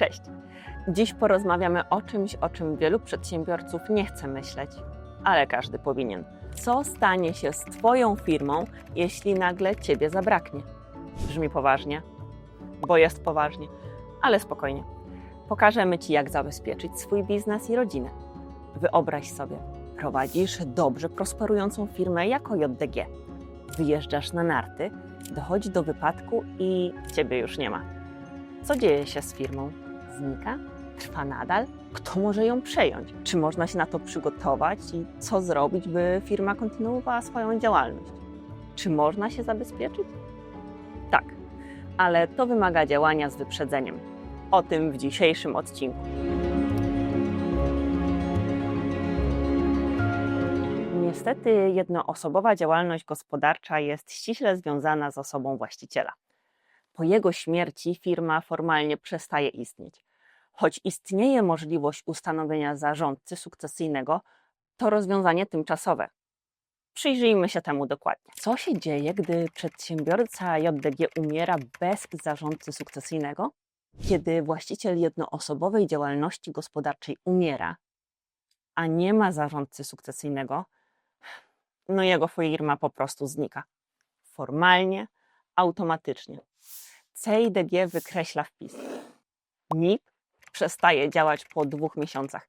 Cześć! Dziś porozmawiamy o czymś, o czym wielu przedsiębiorców nie chce myśleć, ale każdy powinien. Co stanie się z Twoją firmą, jeśli nagle Ciebie zabraknie? Brzmi poważnie, bo jest poważnie, ale spokojnie. Pokażemy Ci, jak zabezpieczyć swój biznes i rodzinę. Wyobraź sobie, prowadzisz dobrze prosperującą firmę jako JDG. Wyjeżdżasz na narty, dochodzi do wypadku i Ciebie już nie ma. Co dzieje się z firmą? Znika? Trwa nadal? Kto może ją przejąć? Czy można się na to przygotować i co zrobić, by firma kontynuowała swoją działalność? Czy można się zabezpieczyć? Tak, ale to wymaga działania z wyprzedzeniem. O tym w dzisiejszym odcinku. Niestety, jednoosobowa działalność gospodarcza jest ściśle związana z osobą właściciela. Po jego śmierci firma formalnie przestaje istnieć. Choć istnieje możliwość ustanowienia zarządcy sukcesyjnego, to rozwiązanie tymczasowe. Przyjrzyjmy się temu dokładnie. Co się dzieje, gdy przedsiębiorca JDG umiera bez zarządcy sukcesyjnego? Kiedy właściciel jednoosobowej działalności gospodarczej umiera, a nie ma zarządcy sukcesyjnego, no jego firma po prostu znika. Formalnie, automatycznie. CIDG wykreśla wpis. NIP przestaje działać po dwóch miesiącach.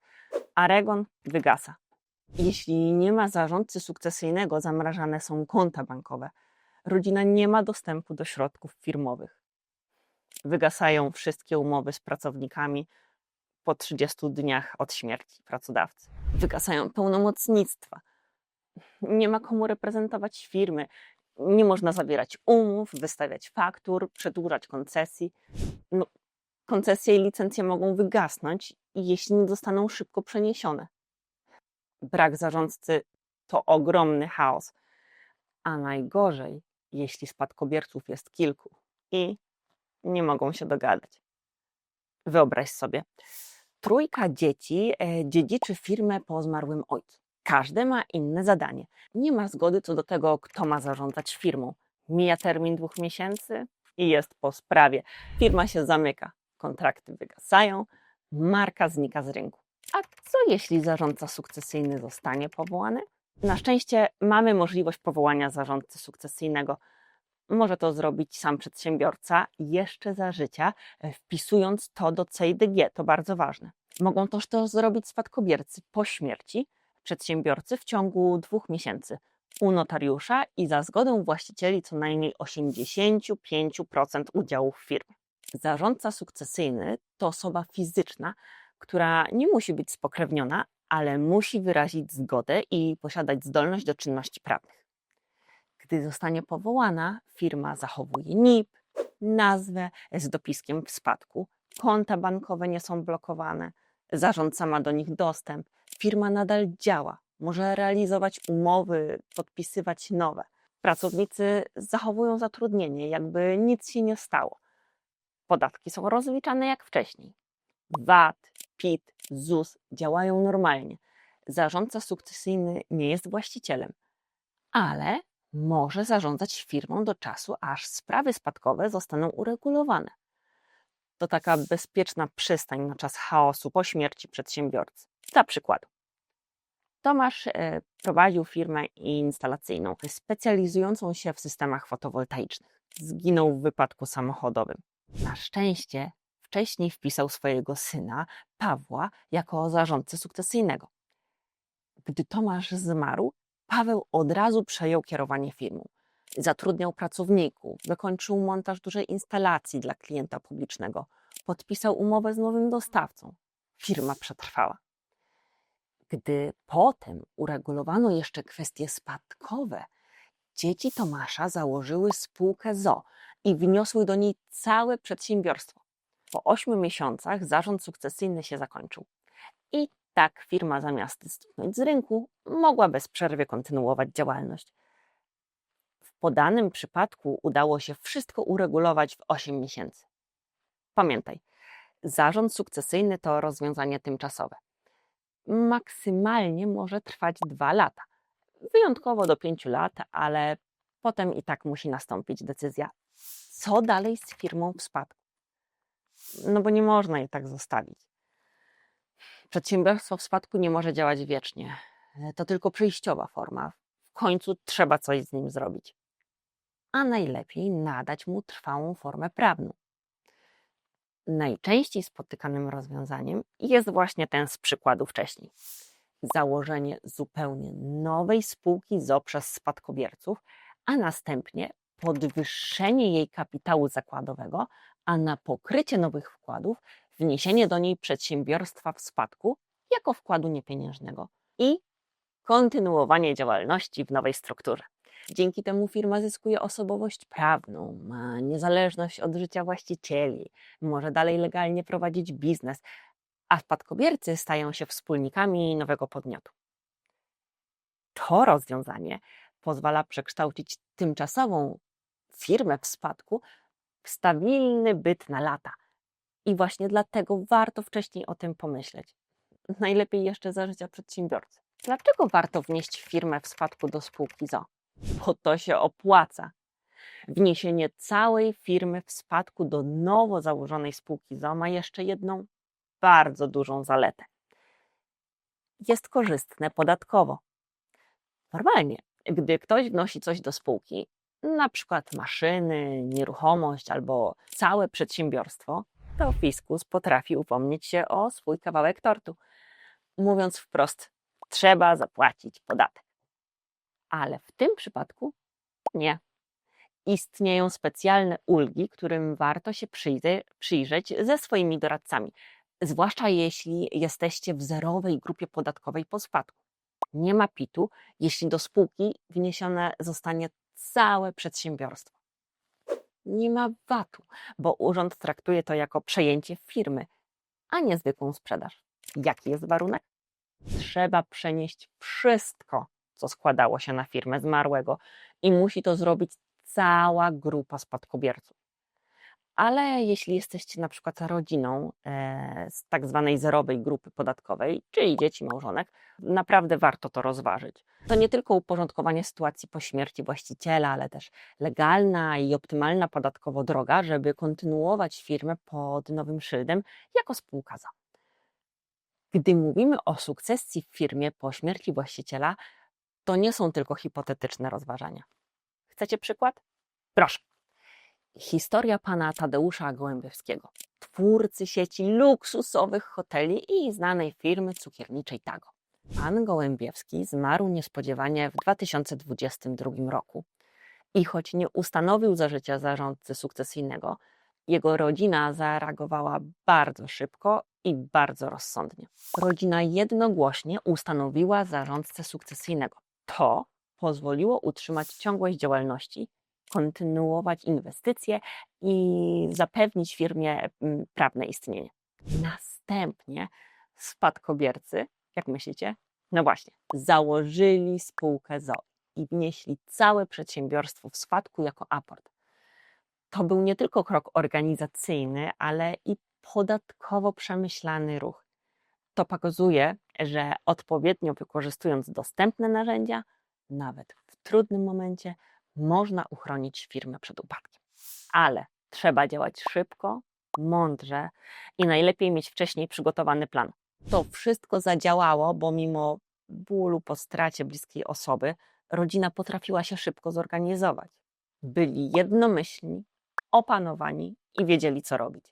Aregon wygasa. Jeśli nie ma zarządcy sukcesyjnego, zamrażane są konta bankowe. Rodzina nie ma dostępu do środków firmowych. Wygasają wszystkie umowy z pracownikami po 30 dniach od śmierci pracodawcy. Wygasają pełnomocnictwa. Nie ma komu reprezentować firmy, nie można zawierać umów, wystawiać faktur, przedłużać koncesji. No, koncesje i licencje mogą wygasnąć, jeśli nie zostaną szybko przeniesione. Brak zarządcy to ogromny chaos, a najgorzej, jeśli spadkobierców jest kilku i nie mogą się dogadać. Wyobraź sobie, trójka dzieci e, dziedziczy firmę po zmarłym ojcu. Każde ma inne zadanie. Nie ma zgody co do tego, kto ma zarządzać firmą. Mija termin dwóch miesięcy i jest po sprawie. Firma się zamyka, kontrakty wygasają, marka znika z rynku. A co jeśli zarządca sukcesyjny zostanie powołany? Na szczęście mamy możliwość powołania zarządcy sukcesyjnego. Może to zrobić sam przedsiębiorca jeszcze za życia, e, wpisując to do CIDG. To bardzo ważne. Mogą też to zrobić spadkobiercy po śmierci, przedsiębiorcy w ciągu dwóch miesięcy u notariusza i za zgodą właścicieli co najmniej 85% udziałów w firmie. Zarządca sukcesyjny to osoba fizyczna, która nie musi być spokrewniona, ale musi wyrazić zgodę i posiadać zdolność do czynności prawnych. Gdy zostanie powołana, firma zachowuje NIP, nazwę z dopiskiem w spadku, konta bankowe nie są blokowane, zarządca ma do nich dostęp, firma nadal działa, może realizować umowy, podpisywać nowe. Pracownicy zachowują zatrudnienie, jakby nic się nie stało. Podatki są rozliczane jak wcześniej. VAT, PIT, ZUS działają normalnie. Zarządca sukcesyjny nie jest właścicielem, ale może zarządzać firmą do czasu, aż sprawy spadkowe zostaną uregulowane. To taka bezpieczna przystań na czas chaosu po śmierci przedsiębiorcy. Dla przykładu, Tomasz e, prowadził firmę instalacyjną specjalizującą się w systemach fotowoltaicznych. Zginął w wypadku samochodowym. Na szczęście wcześniej wpisał swojego syna, Pawła, jako zarządcę sukcesyjnego. Gdy Tomasz zmarł, Paweł od razu przejął kierowanie firmą. Zatrudniał pracowników, wykończył montaż dużej instalacji dla klienta publicznego, podpisał umowę z nowym dostawcą. Firma przetrwała. Gdy potem uregulowano jeszcze kwestie spadkowe, dzieci Tomasza założyły spółkę ZO i wniosły do niej całe przedsiębiorstwo. Po ośmiu miesiącach zarząd sukcesyjny się zakończył. I tak firma zamiast zniknąć z rynku, mogła bez przerwy kontynuować działalność. W podanym przypadku udało się wszystko uregulować w 8 miesięcy. Pamiętaj, zarząd sukcesyjny to rozwiązanie tymczasowe maksymalnie może trwać dwa lata. Wyjątkowo do pięciu lat, ale potem i tak musi nastąpić decyzja, co dalej z firmą w spadku. no bo nie można jej tak zostawić. Przedsiębiorstwo w spadku nie może działać wiecznie. To tylko przejściowa forma. W końcu trzeba coś z nim zrobić. A najlepiej nadać mu trwałą formę prawną. Najczęściej spotykanym rozwiązaniem jest właśnie ten z przykładu wcześniej. Założenie zupełnie nowej spółki ZO przez spadkobierców, a następnie podwyższenie jej kapitału zakładowego, a na pokrycie nowych wkładów wniesienie do niej przedsiębiorstwa w spadku jako wkładu niepieniężnego i kontynuowanie działalności w nowej strukturze. Dzięki temu firma zyskuje osobowość prawną, ma niezależność od życia właścicieli, może dalej legalnie prowadzić biznes, a spadkobiercy stają się wspólnikami nowego podmiotu. To rozwiązanie pozwala przekształcić tymczasową firmę w spadku w stabilny byt na lata. I właśnie dlatego warto wcześniej o tym pomyśleć. Najlepiej jeszcze za życia przedsiębiorcy. Dlaczego warto wnieść firmę w spadku do spółki ZO? Bo to się opłaca. Wniesienie całej firmy w spadku do nowo założonej spółki ZO ma jeszcze jedną bardzo dużą zaletę. Jest korzystne podatkowo. Normalnie, gdy ktoś wnosi coś do spółki, na przykład maszyny, nieruchomość albo całe przedsiębiorstwo, to fiskus potrafi upomnieć się o swój kawałek tortu. Mówiąc wprost, trzeba zapłacić podatek. Ale w tym przypadku nie. Istnieją specjalne ulgi, którym warto się przyjrzeć ze swoimi doradcami, zwłaszcza jeśli jesteście w zerowej grupie podatkowej po spadku. Nie ma PIT-u, jeśli do spółki wniesione zostanie całe przedsiębiorstwo. Nie ma VAT-u, bo urząd traktuje to jako przejęcie firmy, a nie zwykłą sprzedaż. Jaki jest warunek? Trzeba przenieść wszystko, co składało się na firmę zmarłego i musi to zrobić cała grupa spadkobierców ale jeśli jesteście na przykład rodziną e, z tak zwanej zerowej grupy podatkowej, czyli dzieci, małżonek, naprawdę warto to rozważyć. To nie tylko uporządkowanie sytuacji po śmierci właściciela, ale też legalna i optymalna podatkowo droga, żeby kontynuować firmę pod nowym szyldem jako spółka za. Gdy mówimy o sukcesji w firmie po śmierci właściciela, to nie są tylko hipotetyczne rozważania. Chcecie przykład? Proszę. Historia pana Tadeusza Gołębiewskiego, twórcy sieci luksusowych hoteli i znanej firmy cukierniczej Tago. Pan Gołębiewski zmarł niespodziewanie w 2022 roku i choć nie ustanowił za życia zarządcy sukcesyjnego, jego rodzina zareagowała bardzo szybko i bardzo rozsądnie. Rodzina jednogłośnie ustanowiła zarządcę sukcesyjnego. To pozwoliło utrzymać ciągłość działalności kontynuować inwestycje i zapewnić firmie mm, prawne istnienie. Następnie spadkobiercy, jak myślicie? No właśnie, założyli spółkę ZO i wnieśli całe przedsiębiorstwo w spadku jako aport. To był nie tylko krok organizacyjny, ale i podatkowo przemyślany ruch. To pokazuje, że odpowiednio wykorzystując dostępne narzędzia, nawet w trudnym momencie, można uchronić firmę przed upadkiem. Ale trzeba działać szybko, mądrze i najlepiej mieć wcześniej przygotowany plan. To wszystko zadziałało, bo mimo bólu po stracie bliskiej osoby, rodzina potrafiła się szybko zorganizować. Byli jednomyślni, opanowani i wiedzieli, co robić.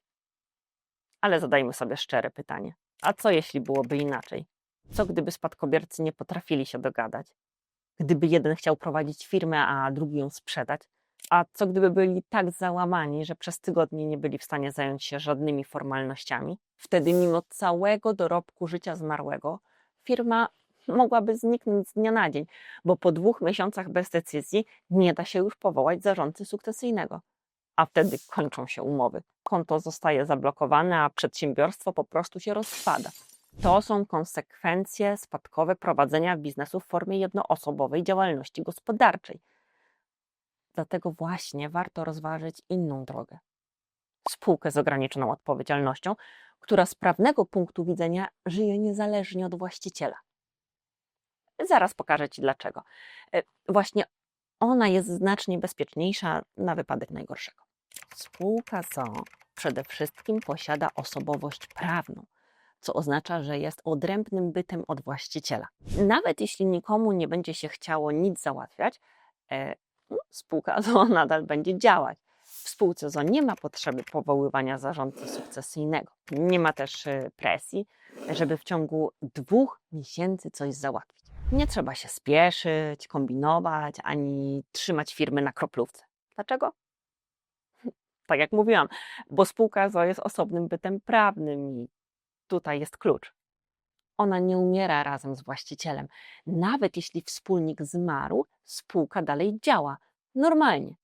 Ale zadajmy sobie szczere pytanie: a co jeśli byłoby inaczej? Co gdyby spadkobiercy nie potrafili się dogadać? Gdyby jeden chciał prowadzić firmę, a drugi ją sprzedać? A co gdyby byli tak załamani, że przez tygodnie nie byli w stanie zająć się żadnymi formalnościami? Wtedy, mimo całego dorobku życia zmarłego, firma mogłaby zniknąć z dnia na dzień, bo po dwóch miesiącach bez decyzji nie da się już powołać zarządcy sukcesyjnego. A wtedy kończą się umowy. Konto zostaje zablokowane, a przedsiębiorstwo po prostu się rozpada. To są konsekwencje spadkowe prowadzenia biznesu w formie jednoosobowej działalności gospodarczej. Dlatego właśnie warto rozważyć inną drogę. Spółkę z ograniczoną odpowiedzialnością, która z prawnego punktu widzenia żyje niezależnie od właściciela. Zaraz pokażę Ci dlaczego. E, właśnie ona jest znacznie bezpieczniejsza na wypadek najgorszego. Spółka ZO przede wszystkim posiada osobowość prawną, co oznacza, że jest odrębnym bytem od właściciela. Nawet jeśli nikomu nie będzie się chciało nic załatwiać, e, no, spółka ZO nadal będzie działać. W spółce ZO nie ma potrzeby powoływania zarządcy sukcesyjnego. Nie ma też e, presji, żeby w ciągu dwóch miesięcy coś załatwić. Nie trzeba się spieszyć, kombinować, ani trzymać firmy na kroplówce. Dlaczego? Tak jak mówiłam, bo spółka ZO jest osobnym bytem prawnym i tutaj jest klucz. Ona nie umiera razem z właścicielem. Nawet jeśli wspólnik zmarł, spółka dalej działa normalnie.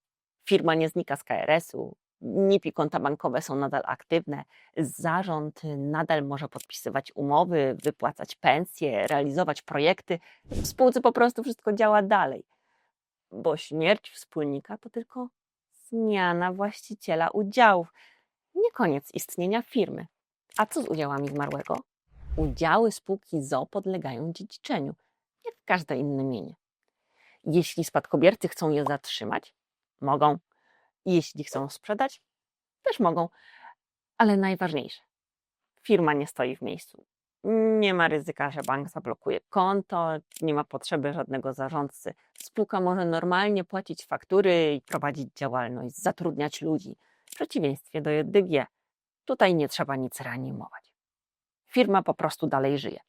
Firma nie znika z KRS-u, NIP i konta bankowe są nadal aktywne, zarząd nadal może podpisywać umowy, wypłacać pensje, realizować projekty. W spółce po prostu wszystko działa dalej, bo śmierć wspólnika to tylko zmiana właściciela udziałów, nie koniec istnienia firmy. A co z udziałami zmarłego? Udziały spółki ZO podlegają dziedziczeniu, jak każde inne mienie. Jeśli spadkobiercy chcą je zatrzymać, mogą. Jeśli chcą sprzedać, też mogą. Ale najważniejsze, firma nie stoi w miejscu. Nie ma ryzyka, że bank zablokuje konto, nie ma potrzeby żadnego zarządcy. Spółka może normalnie płacić faktury i prowadzić działalność, zatrudniać ludzi. W przeciwieństwie do JDG, tutaj nie trzeba nic reanimować. Firma po prostu dalej żyje.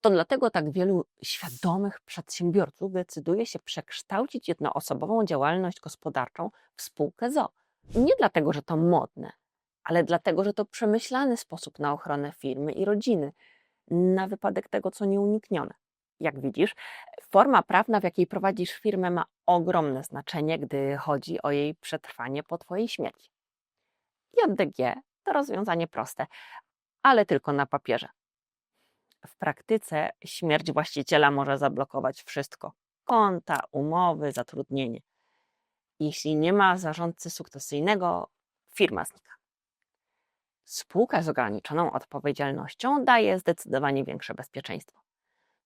To dlatego tak wielu świadomych przedsiębiorców decyduje się przekształcić jednoosobową działalność gospodarczą w spółkę ZO. Nie dlatego, że to modne, ale dlatego, że to przemyślany sposób na ochronę firmy i rodziny, na wypadek tego, co nieuniknione. Jak widzisz, forma prawna, w jakiej prowadzisz firmę, ma ogromne znaczenie, gdy chodzi o jej przetrwanie po Twojej śmierci. JDG to rozwiązanie proste, ale tylko na papierze. W praktyce śmierć właściciela może zablokować wszystko: konta, umowy, zatrudnienie. Jeśli nie ma zarządcy sukcesyjnego, firma znika. Spółka z ograniczoną odpowiedzialnością daje zdecydowanie większe bezpieczeństwo.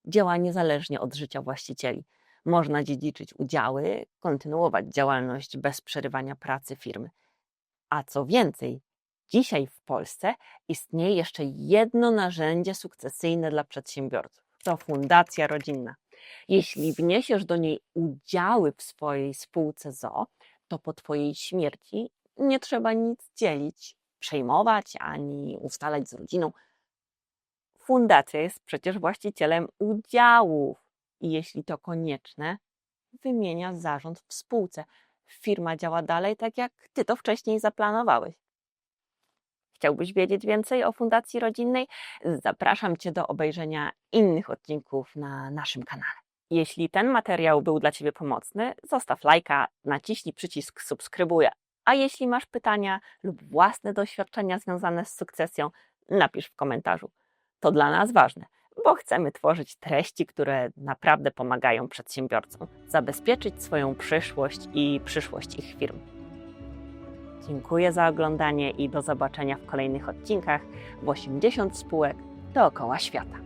Działa niezależnie od życia właścicieli. Można dziedziczyć udziały, kontynuować działalność bez przerywania pracy firmy. A co więcej, dzisiaj w Polsce istnieje jeszcze jedno narzędzie sukcesyjne dla przedsiębiorców to fundacja rodzinna. Jeśli wniesiesz do niej udziały w swojej spółce ZO, to po Twojej śmierci nie trzeba nic dzielić, przejmować ani ustalać z rodziną. Fundacja jest przecież właścicielem udziałów i jeśli to konieczne, wymienia zarząd w spółce. Firma działa dalej tak, jak Ty to wcześniej zaplanowałeś. Chciałbyś wiedzieć więcej o Fundacji Rodzinnej? Zapraszam Cię do obejrzenia innych odcinków na naszym kanale. Jeśli ten materiał był dla Ciebie pomocny, zostaw lajka, naciśnij przycisk subskrybuję. A jeśli masz pytania lub własne doświadczenia związane z sukcesją, napisz w komentarzu. To dla nas ważne, bo chcemy tworzyć treści, które naprawdę pomagają przedsiębiorcom zabezpieczyć swoją przyszłość i przyszłość ich firm. Dziękuję za oglądanie i do zobaczenia w kolejnych odcinkach w 80 spółek dookoła świata.